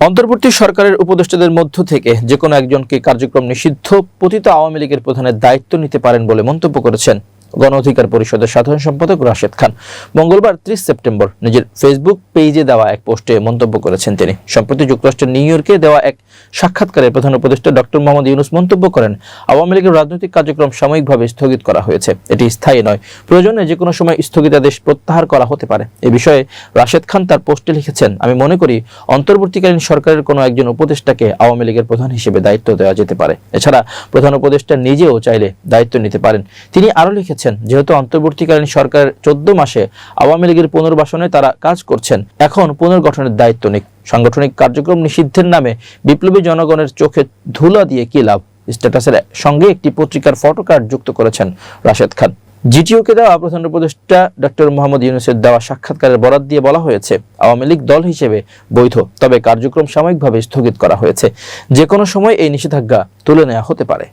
অন্তর্বর্তী সরকারের উপদেষ্টাদের মধ্য থেকে যে কোনো একজনকে কার্যক্রম নিষিদ্ধ, পতিত আওয়ামী লীগের প্রধানের দায়িত্ব নিতে পারেন বলে মন্তব্য করেছেন গণ অধিকার পরিষদের সাধারণ সম্পাদক রাশেদ খান। মঙ্গলবার ত্রিশ সেপ্টেম্বর নিজের ফেসবুক পেজে দেওয়া এক পোস্টে মন্তব্য করেছেন তিনি। সম্প্রতি যুক্তরাষ্ট্রের নিউ ইয়র্কে দেওয়া এক সাক্ষাৎকারে প্রধান উপদেষ্টা ডক্টর মোহাম্মদ ইউনুস মন্তব্য করেন, আওয়ামী লীগের রাজনৈতিক কার্যক্রম সাময়িকভাবে স্থগিত করা হয়েছে। এটি স্থায়ী নয়। প্রয়োজনে যে কোনো সময় স্থগিতাদেশ প্রত্যাহার করা হতে পারে। এ বিষয়ে রাশেদ খান তার পোস্টে লিখেছেন, আমি মনে করি অন্তর্বর্তীকালীন সরকারের কোনো একজন উপদেষ্টাকে আওয়ামী লীগের প্রধান হিসেবে দায়িত্ব দেওয়া যেতে পারে। এছাড়া প্রধান উপদেষ্টা নিজেও চাইলে দায়িত্ব নিতে পারেন। তিনি আরও লিখেছেন, যেহেতু অন্তর্বর্তীকালীন সরকারের চোদ্দ মাসে আওয়ামী লীগের পুনর্বাসনে তারা কাজ করছেন, এখন পুনর্গঠনের দায়িত্ব নিক সাংগঠনিক কার্যক্রম নিষিদ্ধের নামে বিপ্লবী জনগণের চোখে ধুলা দিয়ে কি লাভ? স্ট্যাটাসের সঙ্গে একটি পত্রিকার ফটোকার্ড যুক্ত করেছেন রাশেদ খান। জিটিওকে দেওয়া প্রধান উপদেষ্টা ডক্টর মোহাম্মদ ইউনুসের দেওয়া সাক্ষাৎকারের বরাত দিয়ে বলা হয়েছে, আওয়ামী লীগ দল হিসেবে বৈধ, তবে কার্যক্রম সাময়িকভাবে স্থগিত করা হয়েছে। যে কোনো সময় এই নিষেধাজ্ঞা তুলে নেওয়া হতে পারে।